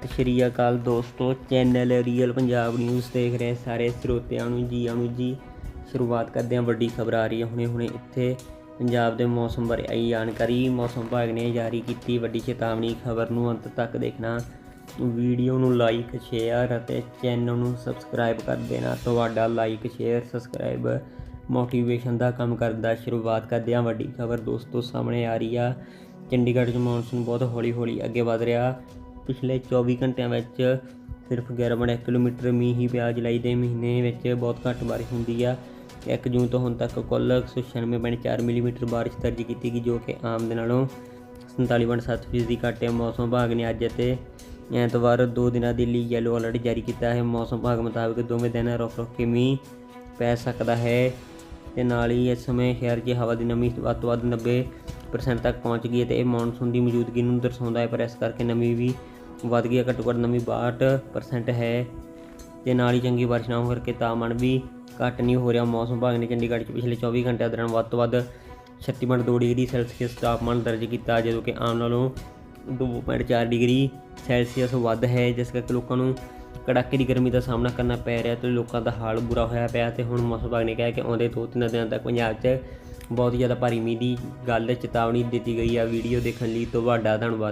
ਸਤਿ ਸ਼੍ਰੀ ਅਕਾਲ ਦੋਸਤੋ channel real Punjab news ਦੇਖ ਰਹੇ ਸਾਰੇ ਸਰੋਤਿਆਂ ਨੂੰ ਜੀ ਆਇਆਂ ਨੂੰ ਜੀ। ਸ਼ੁਰੂਆਤ ਕਰਦੇ ਹਾਂ, ਵੱਡੀ ਖਬਰ ਆ ਰਹੀ ਹੈ। ਹੁਣੇ ਹੁਣੇ ਇੱਥੇ ਪੰਜਾਬ ਦੇ ਮੌਸਮ ਬਾਰੇ ਆਈ ਜਾਣਕਾਰੀ। ਮੌਸਮ ਵਿਭਾਗ ਨੇ ਜਾਰੀ ਕੀਤੀ ਵੱਡੀ ਚੇਤਾਵਨੀ। ਖਬਰ ਨੂੰ ਅੰਤ ਤੱਕ ਦੇਖਣਾ। ਵੀਡੀਓ ਨੂੰ ਲਾਈਕ ਸ਼ੇਅਰ ਅਤੇ ਚੈਨਲ ਨੂੰ ਸਬਸਕ੍ਰਾਈਬ ਕਰ ਦੇਣਾ। ਤੁਹਾਡਾ ਲਾਈਕ ਸ਼ੇਅਰ ਸਬਸਕ੍ਰਾਈਬ ਮੋਟੀਵੇਸ਼ਨ ਦਾ ਕੰਮ ਕਰਦਾ ਸ਼ੁਰੂਆਤ ਕਰਦੇ ਹਾਂ। ਵੱਡੀ ਖਬਰ ਦੋਸਤੋ, ਸਾਹਮਣੇ ਆ ਰਹੀ ਆ। ਚੰਡੀਗੜ੍ਹ 'ਚ ਮੌਨਸੂਨ ਬਹੁਤ ਹੌਲੀ ਹੌਲੀ ਅੱਗੇ ਵਧ ਰਿਹਾ। ਪਿਛਲੇ 24 ਘੰਟਿਆਂ ਵਿੱਚ ਸਿਰਫ 11.1 ਕਿਲੋਮੀਟਰ ਮੀਂਹ ਹੀ ਪਿਆ। ਜੁਲਾਈ ਦੇ ਮਹੀਨੇ ਵਿੱਚ ਬਹੁਤ ਘੱਟ ਬਾਰਿਸ਼ ਹੁੰਦੀ ਆ। 1 ਜੂਨ ਤੋਂ ਹੁਣ ਤੱਕ ਕੁੱਲ 196.4 ਮਿਲੀਮੀਟਰ ਬਾਰਿਸ਼ ਦਰਜ ਕੀਤੀ ਗਈ, ਜੋ ਕਿ ਆਮ ਦੇ ਨਾਲੋਂ 47.7 ਫੀਸਦੀ ਘੱਟ ਹੈ। ਮੌਸਮ ਵਿਭਾਗ ਨੇ ਅੱਜ ਅਤੇ ਐਤਵਾਰ ਦੋ ਦਿਨਾਂ ਦੇ ਲਈ ਯੈਲੋ ਅਲਰਟ ਜਾਰੀ ਕੀਤਾ ਹੈ। ਮੌਸਮ ਵਿਭਾਗ ਮੁਤਾਬਕ ਦੋਵੇਂ ਦਿਨ ਰੁਕ ਰੁਕ ਕੇ ਮੀਂਹ ਪੈ ਸਕਦਾ ਹੈ ਤੇ ਨਾਲ ਹੀ ਇਸ ਸਮੇਂ ਸ਼ਹਿਰ 'ਚ ਹਵਾ ਦੀ ਨਮੀ ਵੱਧ ਤੋਂ ਵੱਧ 90% ਤੱਕ ਪਹੁੰਚ ਗਈ ਹੈ ਤੇ ਇਹ ਮੌਨਸੂਨ ਦੀ ਮੌਜੂਦਗੀ ਨੂੰ ਦਰਸਾਉਂਦਾ ਹੈ। ਪਰ ਇਸ ਕਰਕੇ ਨਮੀ ਵੀ ਵੱਧ ਗਿਆ ਘੱਟੋ ਘੱਟ ਨਮੀ 62% ਹੈ। ਤੇ ਨਾਲ ਹੀ ਚੰਗੀ ਬਾਰਿਸ਼ ਨਾ ਹੋਣ ਕਰਕੇ ਤਾਪਮਾਨ ਵੀ ਘੱਟ ਨਹੀਂ ਹੋ ਰਿਹਾ। ਮੌਸਮ ਵਿਭਾਗ ਨੇ ਚੰਡੀਗੜ੍ਹ 'ਚ ਪਿਛਲੇ 24 ਘੰਟਿਆਂ ਦੌਰਾਨ ਵੱਧ ਤੋਂ ਵੱਧ 36.2 ਡਿਗਰੀ ਸੈਲਸੀਅਸ ਤਾਪਮਾਨ ਦਰਜ ਕੀਤਾ, ਜਦੋਂ ਕਿ ਆਮ ਨਾਲੋਂ 2.4 ਡਿਗਰੀ ਸੈਲਸੀਅਸ ਵੱਧ ਹੈ। ਜਿਸ ਕਰਕੇ ਲੋਕਾਂ ਨੂੰ ਕੜਾਕੇ ਦੀ ਗਰਮੀ ਦਾ ਸਾਹਮਣਾ ਕਰਨਾ ਪੈ ਰਿਹਾ ਤੇ ਲੋਕਾਂ ਦਾ ਹਾਲ ਬੁਰਾ ਹੋਇਆ ਪਿਆ। ਤੇ ਹੁਣ ਮੌਸਮ ਵਿਭਾਗ ਨੇ ਕਿਹਾ ਕਿ ਆਉਂਦੇ ਦੋ ਤਿੰਨ ਦਿਨਾਂ ਤੱਕ ਪੰਜਾਬ 'ਚ ਬਹੁਤ ਜ਼ਿਆਦਾ ਭਾਰੀ ਮੀਂਹ ਦੀ ਗੱਲ ਚੇਤਾਵਨੀ ਦਿੱਤੀ ਗਈ ਆ। ਵੀਡੀਓ ਦੇਖਣ ਲਈ ਤੁਹਾਡਾ ਧੰਨਵਾਦ।